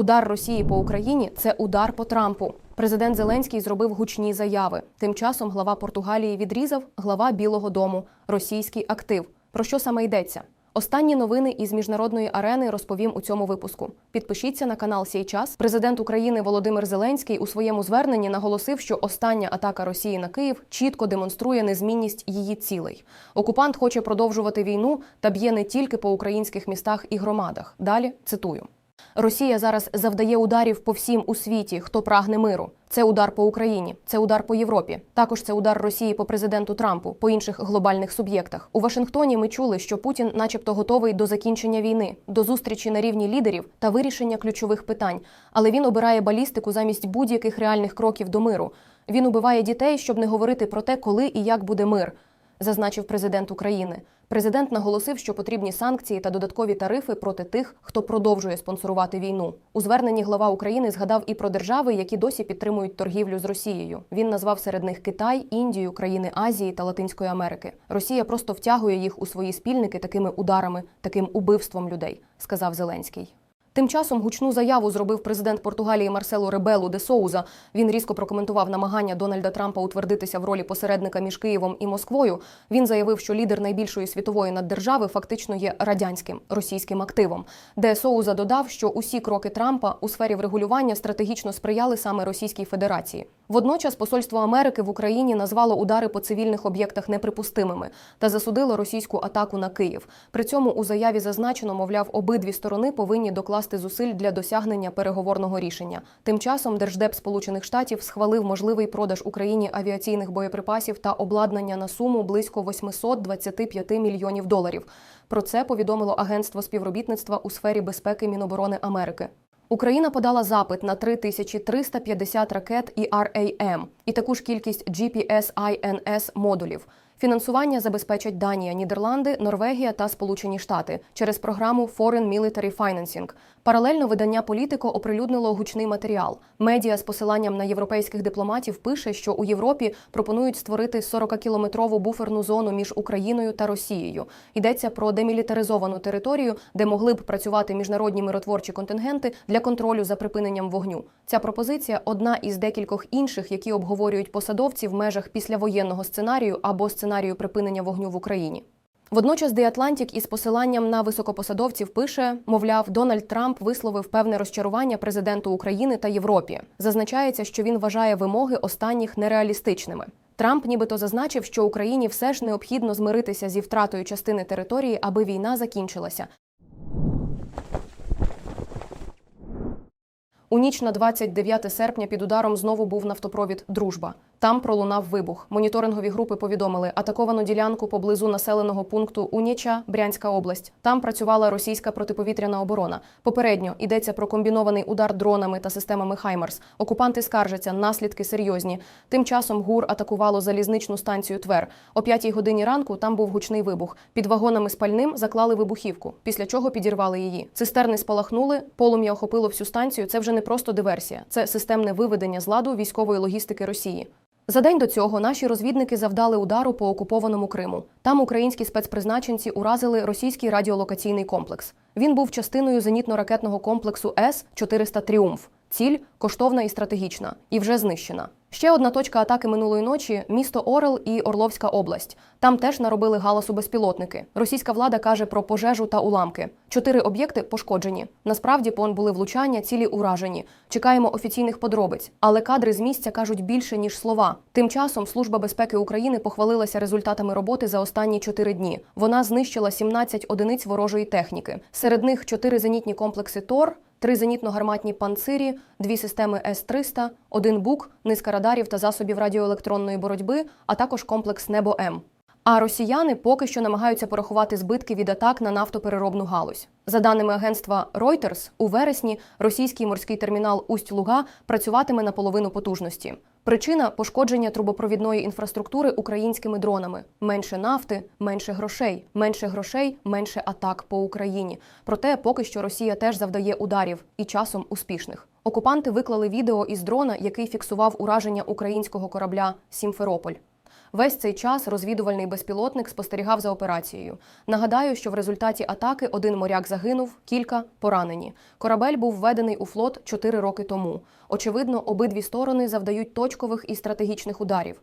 Удар Росії по Україні це удар по Трампу. Президент Зеленський зробив гучні заяви. Тим часом глава Португалії відрізав глава Білого Дому російський актив. Про що саме йдеться? Останні новини із міжнародної арени розповім у цьому випуску. Підпишіться на канал «Сей час». Президент України Володимир Зеленський у своєму зверненні наголосив, що остання атака Росії на Київ чітко демонструє незмінність її цілей. Окупант хоче продовжувати війну та б'є не тільки по українських містах і громадах. Далі цитую. Росія зараз завдає ударів по всім у світі, хто прагне миру. Це удар по Україні, це удар по Європі. Також це удар Росії по президенту Трампу, по інших глобальних суб'єктах. У Вашингтоні ми чули, що Путін, начебто, готовий до закінчення війни, до зустрічі на рівні лідерів та вирішення ключових питань. Але він обирає балістику замість будь-яких реальних кроків до миру. Він убиває дітей, щоб не говорити про те, коли і як буде мир, зазначив президент України. Президент наголосив, що потрібні санкції та додаткові тарифи проти тих, хто продовжує спонсорувати війну. У зверненні глава України згадав і про держави, які досі підтримують торгівлю з Росією. Він назвав серед них Китай, Індію, країни Азії та Латинської Америки. Росія просто втягує їх у свої спільники такими ударами, таким убивством людей, сказав Зеленський. Тим часом гучну заяву зробив президент Португалії Марсело Ребелу де Соуза. Він різко прокоментував намагання Дональда Трампа утвердитися в ролі посередника між Києвом і Москвою. Він заявив, що лідер найбільшої світової наддержави фактично є радянським російським активом. Де Соуза додав, що усі кроки Трампа у сфері врегулювання стратегічно сприяли саме Російській Федерації. Водночас посольство Америки в Україні назвало удари по цивільних об'єктах неприпустимими та засудило російську атаку на Київ. При цьому у заяві зазначено, мовляв, обидві сторони повинні докласти зусиль для досягнення переговорного рішення. Тим часом Держдеп Сполучених Штатів схвалив можливий продаж Україні авіаційних боєприпасів та обладнання на суму близько 825 мільйонів доларів. Про це повідомило Агентство співробітництва у сфері безпеки Міноборони Америки. Україна подала запит на 3350 ракет і RAM і таку ж кількість GPS-INS модулів. Фінансування забезпечать Данія, Нідерланди, Норвегія та Сполучені Штати через програму Foreign Military Financing. Паралельно видання Політико оприлюднило гучний матеріал. Медіа з посиланням на європейських дипломатів пише, що у Європі пропонують створити 40-кілометрову буферну зону між Україною та Росією. Йдеться про демілітаризовану територію, де могли б працювати міжнародні миротворчі контингенти для контролю за припиненням вогню. Ця пропозиція одна із декількох інших, які обговорюють посадовці в межах післявоєнного сценарію або сценарію припинення вогню в Україні. Водночас The Atlantic із посиланням на високопосадовців пише, мовляв, Дональд Трамп висловив певне розчарування президенту України та Європі. Зазначається, що він вважає вимоги останніх нереалістичними. Трамп нібито зазначив, що Україні все ж необхідно змиритися зі втратою частини території, аби війна закінчилася. У ніч на 29 серпня під ударом знову був нафтопровід Дружба. Там пролунав вибух. Моніторингові групи повідомили, атаковано ділянку поблизу населеного пункту Уніча, Брянська область. Там працювала російська протиповітряна оборона. Попередньо йдеться про комбінований удар дронами та системами Хаймарс. Окупанти скаржаться, наслідки серйозні. Тим часом ГУР атакувало залізничну станцію Твер. О 5 годині ранку там був гучний вибух. Під вагонами з пальним заклали вибухівку, після чого підірвали її. Цистерни спалахнули, полум'я охопило всю станцію. Це вже не просто диверсія, це системне виведення з ладу військової логістики Росії. За день до цього наші розвідники завдали удару по окупованому Криму. Там українські спецпризначенці уразили російський радіолокаційний комплекс. Він був частиною зенітно-ракетного комплексу С 400 Тріумф. Ціль коштовна і стратегічна, і вже знищена. Ще одна точка атаки минулої ночі місто Орел і Орловська область. Там теж наробили галасу безпілотники. Російська влада каже про пожежу та уламки. Чотири об'єкти пошкоджені. Насправді пон були влучання, цілі уражені. Чекаємо офіційних подробиць, але кадри з місця кажуть більше ніж слова. Тим часом Служба безпеки України похвалилася результатами роботи за останні чотири дні. Вона знищила 17 одиниць ворожої техніки. Серед них чотири зенітні комплекси ТОР. Три зенітно-гарматні панцирі, дві системи С-300, один бук, низка радарів та засобів радіоелектронної боротьби, а також комплекс Небо М. А росіяни поки що намагаються порахувати збитки від атак на нафтопереробну галузь. За даними агентства Reuters, у вересні російський морський термінал Усть-Луга працюватиме на половину потужності. Причина пошкодження трубопровідної інфраструктури українськими дронами: менше нафти, менше грошей, менше грошей, менше атак по Україні. Проте поки що Росія теж завдає ударів і часом успішних. Окупанти виклали відео із дрона, який фіксував ураження українського корабля Сімферополь. Весь цей час розвідувальний безпілотник спостерігав за операцією. Нагадаю, що в результаті атаки один моряк загинув, кілька поранені. Корабель був введений у флот чотири роки тому. Очевидно, обидві сторони завдають точкових і стратегічних ударів.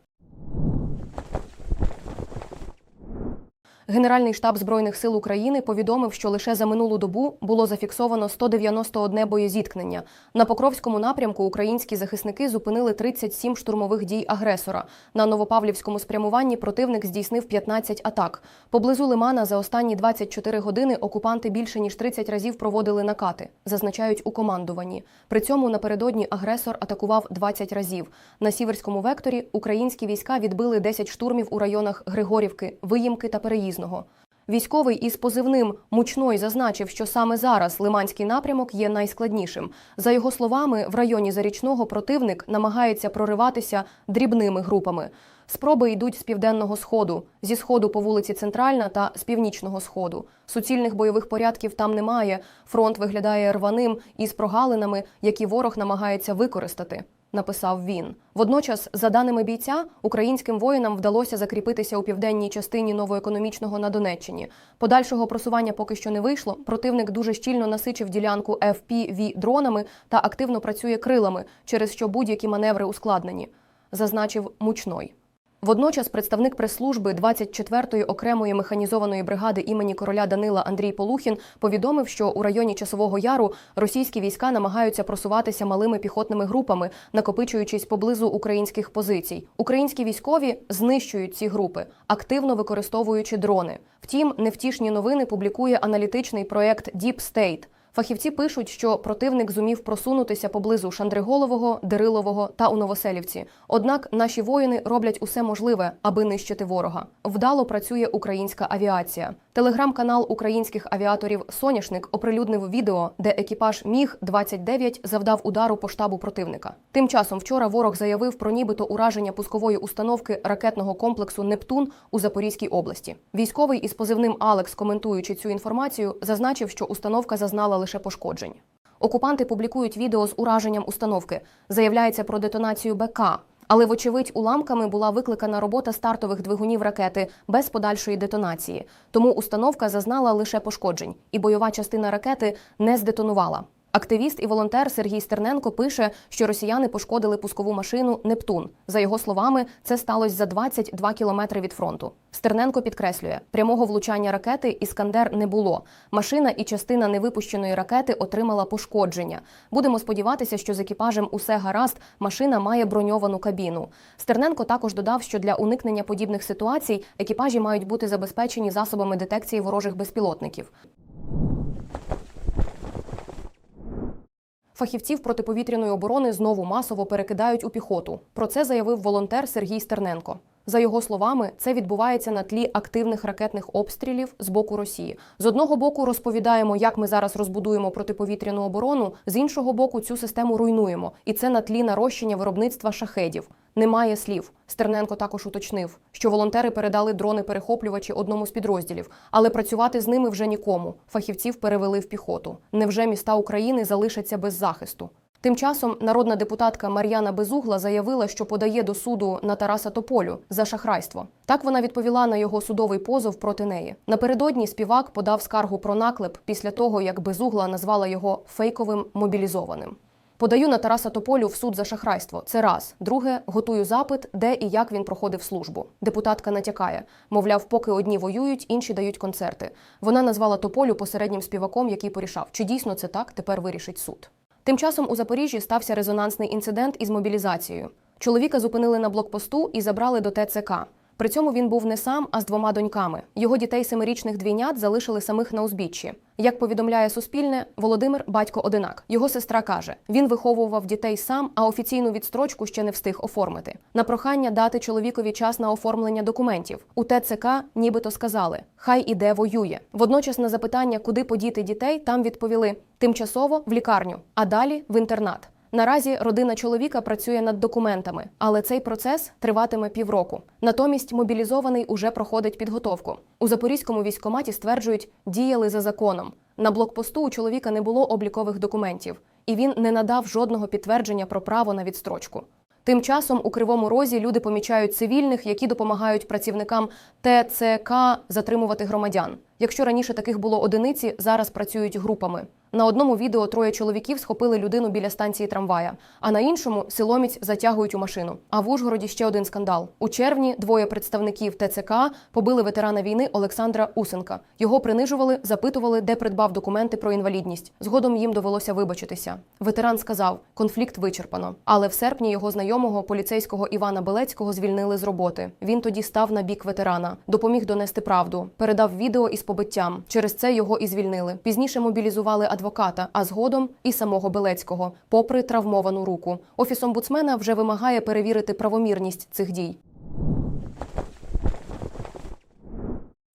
Генеральний штаб збройних сил України повідомив, що лише за минулу добу було зафіксовано 191 боєзіткнення. На Покровському напрямку українські захисники зупинили 37 штурмових дій агресора. На Новопавлівському спрямуванні противник здійснив 15 атак. Поблизу Лимана за останні 24 години окупанти більше ніж 30 разів проводили накати, зазначають у командуванні. При цьому напередодні агресор атакував 20 разів. На сіверському векторі українські війська відбили 10 штурмів у районах Григорівки, Виїмки та Переїзного. Військовий із позивним Мучной зазначив, що саме зараз Лиманський напрямок є найскладнішим. За його словами, в районі Зарічного противник намагається прориватися дрібними групами. Спроби йдуть з південного сходу, зі сходу по вулиці Центральна та з північного сходу. Суцільних бойових порядків там немає. Фронт виглядає рваним із прогалинами, які ворог намагається використати. Написав він. Водночас, за даними бійця, українським воїнам вдалося закріпитися у південній частині новоекономічного на Донеччині. Подальшого просування поки що не вийшло. Противник дуже щільно насичив ділянку FPV дронами та активно працює крилами, через що будь-які маневри ускладнені, зазначив мучной. Водночас представник прес-служби 24-ї окремої механізованої бригади імені короля Данила Андрій Полухін повідомив, що у районі Часового Яру російські війська намагаються просуватися малими піхотними групами, накопичуючись поблизу українських позицій. Українські військові знищують ці групи, активно використовуючи дрони. Втім, невтішні новини публікує аналітичний проект Deep State. Фахівці пишуть, що противник зумів просунутися поблизу Шандриголового, Дирилового та у Новоселівці. Однак наші воїни роблять усе можливе, аби нищити ворога. Вдало працює українська авіація. Телеграм-канал українських авіаторів Соняшник оприлюднив відео, де екіпаж Міг 29 завдав удару по штабу противника. Тим часом вчора ворог заявив про нібито ураження пускової установки ракетного комплексу Нептун у Запорізькій області. Військовий із позивним Алекс, коментуючи цю інформацію, зазначив, що установка зазнала лише пошкоджень. Окупанти публікують відео з ураженням установки. Заявляється про детонацію БК. Але, вочевидь, уламками була викликана робота стартових двигунів ракети без подальшої детонації. Тому установка зазнала лише пошкоджень, і бойова частина ракети не здетонувала. Активіст і волонтер Сергій Стерненко пише, що росіяни пошкодили пускову машину Нептун. За його словами, це сталося за 22 кілометри від фронту. Стерненко підкреслює, прямого влучання ракети Іскандер не було. Машина і частина невипущеної ракети отримала пошкодження. Будемо сподіватися, що з екіпажем усе гаразд. Машина має броньовану кабіну. Стерненко також додав, що для уникнення подібних ситуацій екіпажі мають бути забезпечені засобами детекції ворожих безпілотників. Фахівців протиповітряної оборони знову масово перекидають у піхоту. Про це заявив волонтер Сергій Стерненко. За його словами, це відбувається на тлі активних ракетних обстрілів з боку Росії. З одного боку розповідаємо, як ми зараз розбудуємо протиповітряну оборону, з іншого боку, цю систему руйнуємо, і це на тлі нарощення виробництва шахедів. Немає слів. Стерненко також уточнив, що волонтери передали дрони-перехоплювачі одному з підрозділів, але працювати з ними вже нікому. Фахівців перевели в піхоту. Невже міста України залишаться без захисту? Тим часом народна депутатка Мар'яна Безугла заявила, що подає до суду на Тараса Тополю за шахрайство. Так вона відповіла на його судовий позов проти неї. Напередодні співак подав скаргу про наклеп після того, як Безугла назвала його фейковим мобілізованим. Подаю на Тараса Тополю в суд за шахрайство. Це раз. Друге, готую запит, де і як він проходив службу. Депутатка натякає. Мовляв, поки одні воюють, інші дають концерти. Вона назвала Тополю посереднім співаком, який порішав, чи дійсно це так, тепер вирішить суд. Тим часом у Запоріжжі стався резонансний інцидент із мобілізацією. Чоловіка зупинили на блокпосту і забрали до ТЦК. При цьому він був не сам, а з двома доньками. Його дітей семирічних двійнят залишили самих на узбіччі. Як повідомляє Суспільне, Володимир батько одинак. Його сестра каже: він виховував дітей сам, а офіційну відстрочку ще не встиг оформити. На прохання дати чоловікові час на оформлення документів у ТЦК, нібито сказали: хай іде воює. Водночас на запитання, куди подіти дітей, там відповіли тимчасово в лікарню, а далі в інтернат. Наразі родина чоловіка працює над документами, але цей процес триватиме півроку. Натомість мобілізований уже проходить підготовку. У запорізькому військкоматі стверджують, діяли за законом. На блокпосту у чоловіка не було облікових документів, і він не надав жодного підтвердження про право на відстрочку. Тим часом у кривому розі люди помічають цивільних, які допомагають працівникам ТЦК затримувати громадян. Якщо раніше таких було одиниці, зараз працюють групами. На одному відео троє чоловіків схопили людину біля станції трамвая, а на іншому силоміць затягують у машину. А в Ужгороді ще один скандал. У червні двоє представників ТЦК побили ветерана війни Олександра Усенка. Його принижували, запитували, де придбав документи про інвалідність. Згодом їм довелося вибачитися. Ветеран сказав, конфлікт вичерпано. Але в серпні його знайомого поліцейського Івана Белецького звільнили з роботи. Він тоді став на бік ветерана, допоміг донести правду, передав відео із побиттям. Через це його і звільнили. Пізніше мобілізували адвоката, а згодом і самого Белецького, попри травмовану руку. Офіс омбудсмена вже вимагає перевірити правомірність цих дій.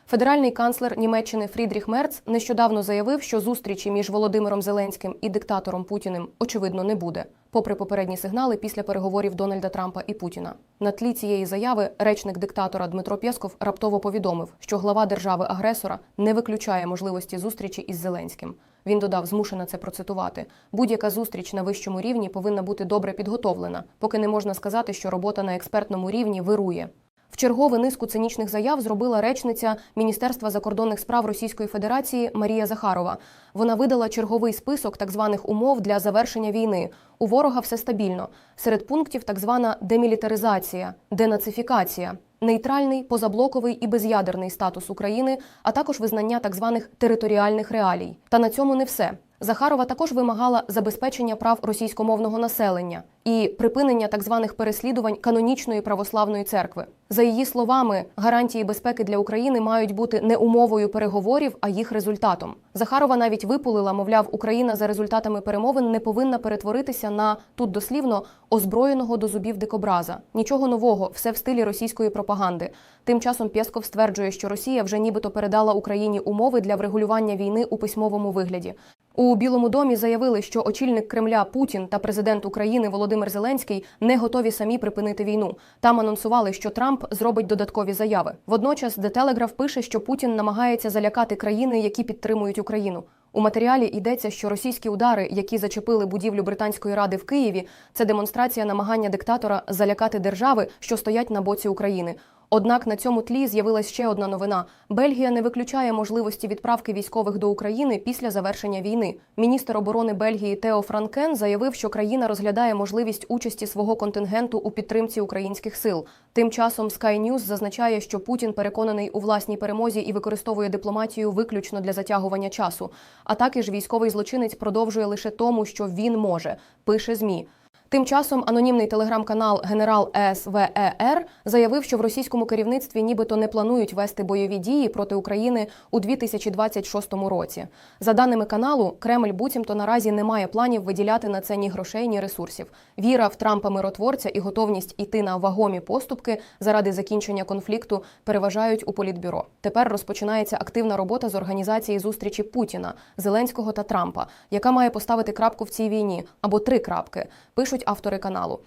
Федеральний канцлер Німеччини Фрідріх Мерц нещодавно заявив, що зустрічі між Володимиром Зеленським і диктатором Путіним очевидно не буде, попри попередні сигнали після переговорів Дональда Трампа і Путіна. На тлі цієї заяви речник диктатора Дмитро Пєсков раптово повідомив, що глава держави-агресора не виключає можливості зустрічі із Зеленським. Він додав, змушена це процитувати. Будь-яка зустріч на вищому рівні повинна бути добре підготовлена, поки не можна сказати, що робота на експертному рівні вирує. В чергове низку цинічних заяв зробила речниця Міністерства закордонних справ Російської Федерації Марія Захарова. Вона видала черговий список так званих умов для завершення війни. У ворога все стабільно. Серед пунктів так звана демілітаризація, денацифікація, нейтральний, позаблоковий і без'ядерний статус України, а також визнання так званих територіальних реалій. Та на цьому не все. Захарова також вимагала забезпечення прав російськомовного населення і припинення так званих переслідувань канонічної православної церкви. За її словами, гарантії безпеки для України мають бути не умовою переговорів, а їх результатом. Захарова навіть випулила, мовляв, Україна за результатами перемовин не повинна перетворитися на тут дослівно озброєного до зубів дикобраза. Нічого нового, все в стилі російської пропаганди. Тим часом Пєсков стверджує, що Росія вже нібито передала Україні умови для врегулювання війни у письмовому вигляді. У Білому домі заявили, що очільник Кремля Путін та президент України Володимир Зеленський не готові самі припинити війну. Там анонсували, що Трамп зробить додаткові заяви. Водночас, The Telegraph пише, що Путін намагається залякати країни, які підтримують Україну. У матеріалі йдеться, що російські удари, які зачепили будівлю британської ради в Києві, це демонстрація намагання диктатора залякати держави, що стоять на боці України. Однак на цьому тлі з'явилась ще одна новина: Бельгія не виключає можливості відправки військових до України після завершення війни. Міністр оборони Бельгії Тео Франкен заявив, що країна розглядає можливість участі свого контингенту у підтримці українських сил. Тим часом Sky News зазначає, що Путін переконаний у власній перемозі і використовує дипломатію виключно для затягування часу. А також військовий злочинець продовжує лише тому, що він може, пише змі. Тим часом анонімний телеграм-канал Генерал СВЕР заявив, що в російському керівництві нібито не планують вести бойові дії проти України у 2026 році. За даними каналу, Кремль буцімто наразі не має планів виділяти на це ні грошей, ні ресурсів. Віра в Трампа миротворця і готовність іти на вагомі поступки заради закінчення конфлікту переважають у політбюро. Тепер розпочинається активна робота з організації зустрічі Путіна, Зеленського та Трампа, яка має поставити крапку в цій війні або три крапки. Пишуть автори каналу.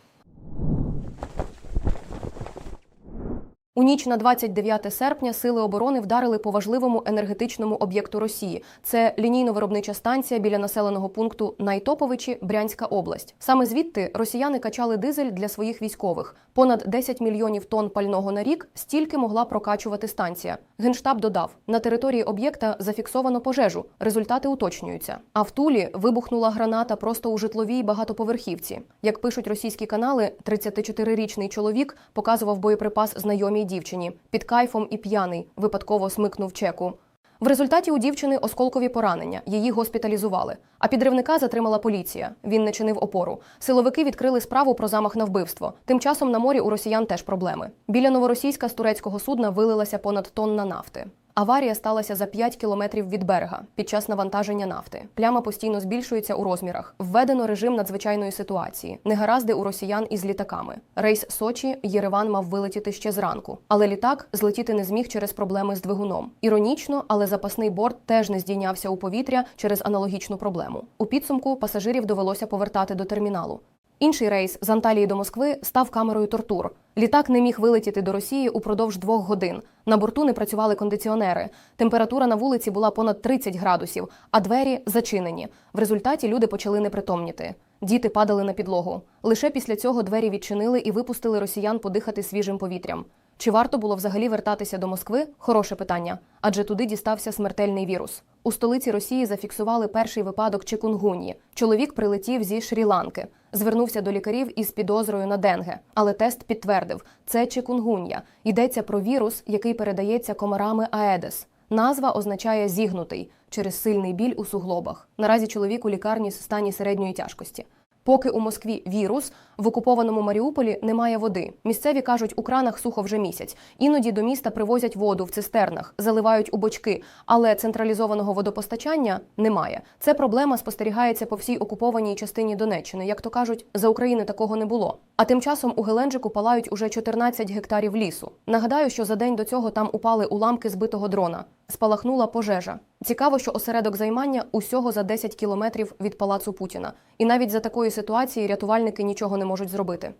У ніч на 29 серпня сили оборони вдарили по важливому енергетичному об'єкту Росії. Це лінійно-виробнича станція біля населеного пункту Найтоповичі, Брянська область. Саме звідти росіяни качали дизель для своїх військових. Понад 10 мільйонів тонн пального на рік стільки могла прокачувати станція. Генштаб додав: на території об'єкта зафіксовано пожежу. Результати уточнюються. А в Тулі вибухнула граната просто у житловій багатоповерхівці. Як пишуть російські канали, 34-річний чоловік показував боєприпас знайомій дівчині під кайфом і п'яний, випадково смикнув чеку. В результаті у дівчини осколкові поранення. Її госпіталізували. А підривника затримала поліція. Він не чинив опору. Силовики відкрили справу про замах на вбивство. Тим часом на морі у росіян теж проблеми. Біля новоросійська з турецького судна вилилася понад тонна нафти. Аварія сталася за 5 кілометрів від берега під час навантаження нафти. Пляма постійно збільшується у розмірах. Введено режим надзвичайної ситуації. Негаразди у росіян із літаками. Рейс Сочі Єреван мав вилетіти ще зранку, але літак злетіти не зміг через проблеми з двигуном. Іронічно, але запасний борт теж не здійнявся у повітря через аналогічну проблему. У підсумку пасажирів довелося повертати до терміналу. Інший рейс з Анталії до Москви став камерою тортур. Літак не міг вилетіти до Росії упродовж двох годин. На борту не працювали кондиціонери. Температура на вулиці була понад 30 градусів, а двері зачинені. В результаті люди почали непритомніти. Діти падали на підлогу. Лише після цього двері відчинили і випустили росіян подихати свіжим повітрям. Чи варто було взагалі вертатися до Москви? Хороше питання, адже туди дістався смертельний вірус. У столиці Росії зафіксували перший випадок чикунгуньї. Чоловік прилетів зі Шрі-Ланки, звернувся до лікарів із підозрою на денге, але тест підтвердив, це чикунгунья. Йдеться про вірус, який передається комарами Аедес. Назва означає зігнутий через сильний біль у суглобах. Наразі чоловік у лікарні в стані середньої тяжкості. Поки у Москві вірус, в окупованому Маріуполі немає води. Місцеві кажуть, у кранах сухо вже місяць. Іноді до міста привозять воду в цистернах, заливають у бочки, але централізованого водопостачання немає. Це проблема спостерігається по всій окупованій частині Донеччини. Як то кажуть, за України такого не було. А тим часом у Геленджику палають уже 14 гектарів лісу. Нагадаю, що за день до цього там упали уламки збитого дрона. Спалахнула пожежа. Цікаво, що осередок займання усього за 10 кілометрів від палацу Путіна. І навіть за такої ситуації рятувальники нічого не можуть зробити.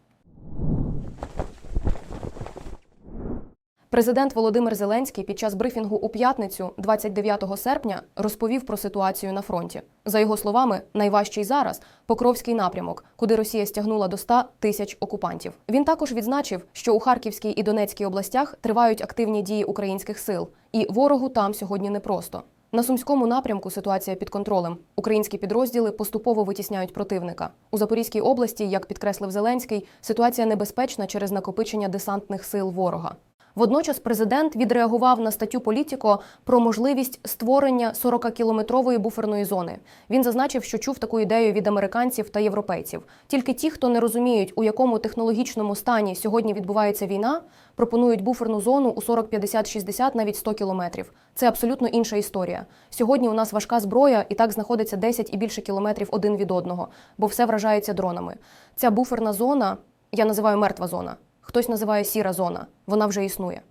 Президент Володимир Зеленський під час брифінгу у п'ятницю, 29 серпня, розповів про ситуацію на фронті. За його словами, найважчий зараз Покровський напрямок, куди Росія стягнула до 100 тисяч окупантів. Він також відзначив, що у Харківській і Донецькій областях тривають активні дії українських сил, і ворогу там сьогодні непросто. На сумському напрямку ситуація під контролем. Українські підрозділи поступово витісняють противника. У Запорізькій області, як підкреслив Зеленський, ситуація небезпечна через накопичення десантних сил ворога. Водночас президент відреагував на статтю Політіко про можливість створення 40-кілометрової буферної зони. Він зазначив, що чув таку ідею від американців та європейців. Тільки ті, хто не розуміють, у якому технологічному стані сьогодні відбувається війна, пропонують буферну зону у 40, 50, 60, навіть 100 кілометрів. Це абсолютно інша історія. Сьогодні у нас важка зброя і так знаходиться 10 і більше кілометрів один від одного, бо все вражається дронами. Ця буферна зона, я називаю мертва зона. Хтось називає сіра зона. Вона вже існує.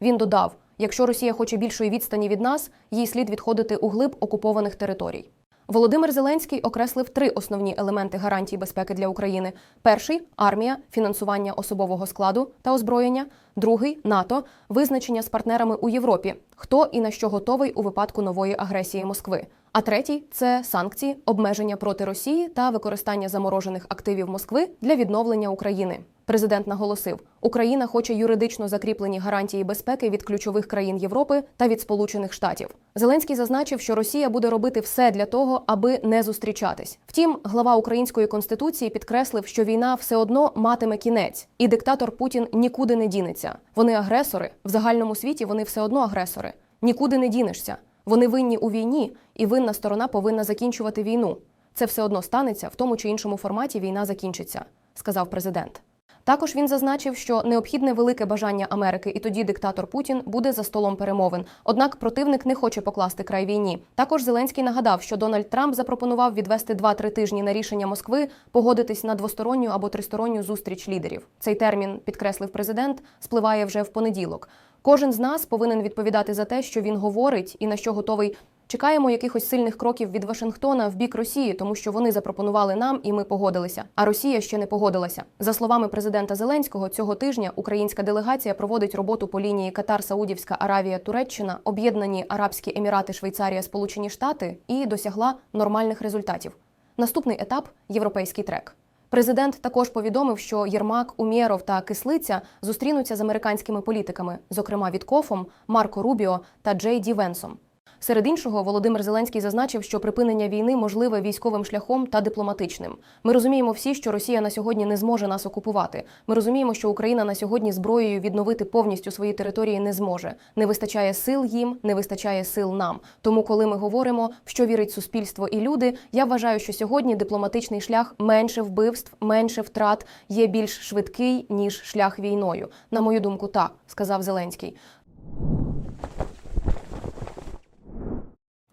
Він додав: якщо Росія хоче більшої відстані від нас, їй слід відходити у глиб окупованих територій. Володимир Зеленський окреслив три основні елементи гарантій безпеки для України: перший армія, фінансування особового складу та озброєння, другий НАТО, визначення з партнерами у Європі, хто і на що готовий у випадку нової агресії Москви. А третій це санкції, обмеження проти Росії та використання заморожених активів Москви для відновлення України. Президент наголосив, Україна хоче юридично закріплені гарантії безпеки від ключових країн Європи та від Сполучених Штатів. Зеленський зазначив, що Росія буде робити все для того, аби не зустрічатись. Втім, глава української конституції підкреслив, що війна все одно матиме кінець, і диктатор Путін нікуди не дінеться. Вони агресори в загальному світі. Вони все одно агресори. Нікуди не дінешся. Вони винні у війні, і винна сторона повинна закінчувати війну. Це все одно станеться в тому чи іншому форматі. Війна закінчиться, сказав президент. Також він зазначив, що необхідне велике бажання Америки, і тоді диктатор Путін буде за столом перемовин. Однак противник не хоче покласти край війні. Також Зеленський нагадав, що Дональд Трамп запропонував відвести 2-3 тижні на рішення Москви погодитись на двосторонню або тристоронню зустріч лідерів. Цей термін підкреслив президент, спливає вже в понеділок. Кожен з нас повинен відповідати за те, що він говорить, і на що готовий. Чекаємо якихось сильних кроків від Вашингтона в бік Росії, тому що вони запропонували нам, і ми погодилися. А Росія ще не погодилася. За словами президента Зеленського, цього тижня українська делегація проводить роботу по лінії Катар, Саудівська Аравія, Туреччина, Об'єднані Арабські Емірати, Швейцарія, Сполучені Штати і досягла нормальних результатів. Наступний етап європейський трек. Президент також повідомив, що Єрмак, Умєров та Кислиця зустрінуться з американськими політиками, зокрема Віткофом, Марко Рубіо та Джей Ді Венсом. Серед іншого, Володимир Зеленський зазначив, що припинення війни можливе військовим шляхом та дипломатичним. Ми розуміємо всі, що Росія на сьогодні не зможе нас окупувати. Ми розуміємо, що Україна на сьогодні зброєю відновити повністю свої території не зможе. Не вистачає сил їм, не вистачає сил нам. Тому, коли ми говоримо, в що вірить суспільство і люди, я вважаю, що сьогодні дипломатичний шлях менше вбивств, менше втрат є більш швидкий ніж шлях війною. На мою думку, так сказав Зеленський.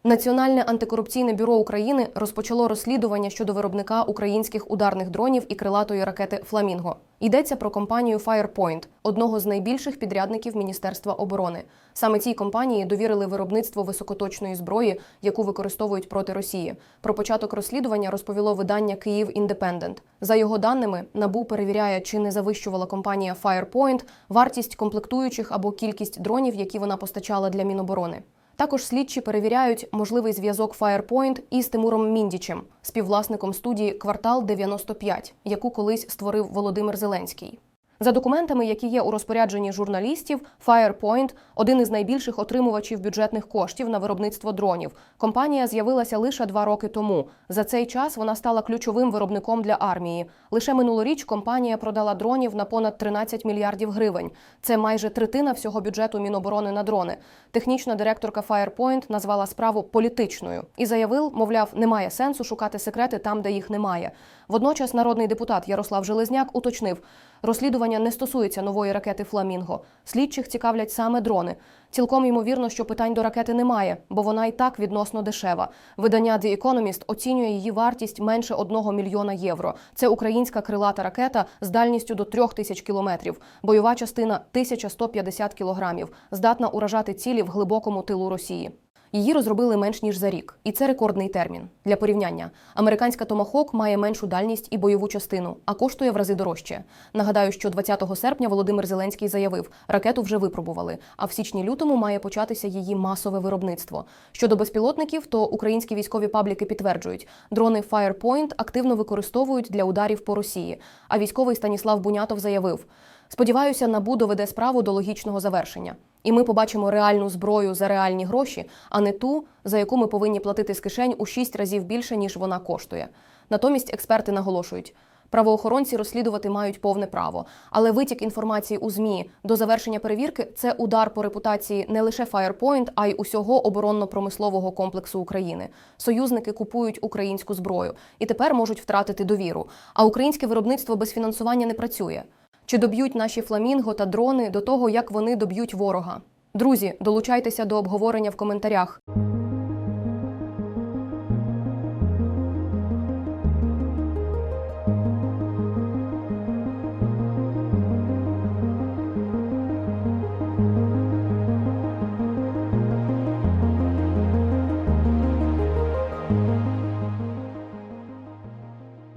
Національне антикорупційне бюро України розпочало розслідування щодо виробника українських ударних дронів і крилатої ракети Фламінго. Йдеться про компанію Firepoint, одного з найбільших підрядників Міністерства оборони. Саме цій компанії довірили виробництво високоточної зброї, яку використовують проти Росії. Про початок розслідування розповіло видання Київ Індепендент. За його даними, набу перевіряє, чи не завищувала компанія Firepoint вартість комплектуючих або кількість дронів, які вона постачала для Міноборони. Також слідчі перевіряють можливий зв'язок Firepoint із Тимуром Міндічем, співвласником студії Квартал 95, яку колись створив Володимир Зеленський. За документами, які є у розпорядженні журналістів, Firepoint – один із найбільших отримувачів бюджетних коштів на виробництво дронів. Компанія з'явилася лише два роки тому. За цей час вона стала ключовим виробником для армії. Лише минулоріч компанія продала дронів на понад 13 мільярдів гривень. Це майже третина всього бюджету Міноборони на дрони. Технічна директорка Firepoint назвала справу політичною і заявив, мовляв, немає сенсу шукати секрети там, де їх немає. Водночас народний депутат Ярослав Железняк уточнив, розслідування не стосується нової ракети Фламінго. Слідчих цікавлять саме дрони. Цілком ймовірно, що питань до ракети немає, бо вона і так відносно дешева. Видання The Economist оцінює її вартість менше 1 мільйона євро. Це українська крилата ракета з дальністю до 3 тисяч кілометрів. Бойова частина 1150 кілограмів, здатна уражати цілі в глибокому тилу Росії. Її розробили менш ніж за рік, і це рекордний термін. Для порівняння, американська Томахок має меншу дальність і бойову частину, а коштує в рази дорожче. Нагадаю, що 20 серпня Володимир Зеленський заявив, ракету вже випробували, а в січні-лютому має початися її масове виробництво. Щодо безпілотників, то українські військові пабліки підтверджують, дрони Firepoint активно використовують для ударів по Росії. А військовий Станіслав Бунятов заявив. Сподіваюся, НАБУ доведе справу до логічного завершення, і ми побачимо реальну зброю за реальні гроші, а не ту, за яку ми повинні платити з кишень у шість разів більше ніж вона коштує. Натомість експерти наголошують. Правоохоронці розслідувати мають повне право, але витік інформації у змі до завершення перевірки це удар по репутації не лише Firepoint, а й усього оборонно-промислового комплексу України. Союзники купують українську зброю і тепер можуть втратити довіру. А українське виробництво без фінансування не працює. Чи доб'ють наші фламінго та дрони до того, як вони доб'ють ворога? Друзі, долучайтеся до обговорення в коментарях.